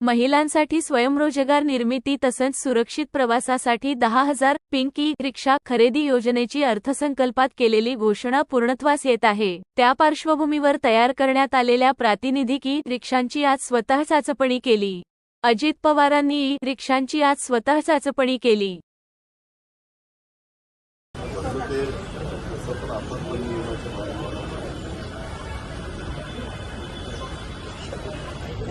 महिलांसाठी स्वयंरोजगार निर्मिती तसंच सुरक्षित प्रवासासाठी दहा हजार पिंकी रिक्षा खरेदी योजनेची अर्थसंकल्पात केलेली घोषणा पूर्णत्वास येत आहे. त्या पार्श्वभूमीवर तयार करण्यात आलेल्या प्रातिनिधिक ई रिक्षांची आज स्वतः चाचपणी केली. अजित पवारांनी ई रिक्षांची आज स्वतः चाचपणी केली.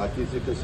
Aqui fica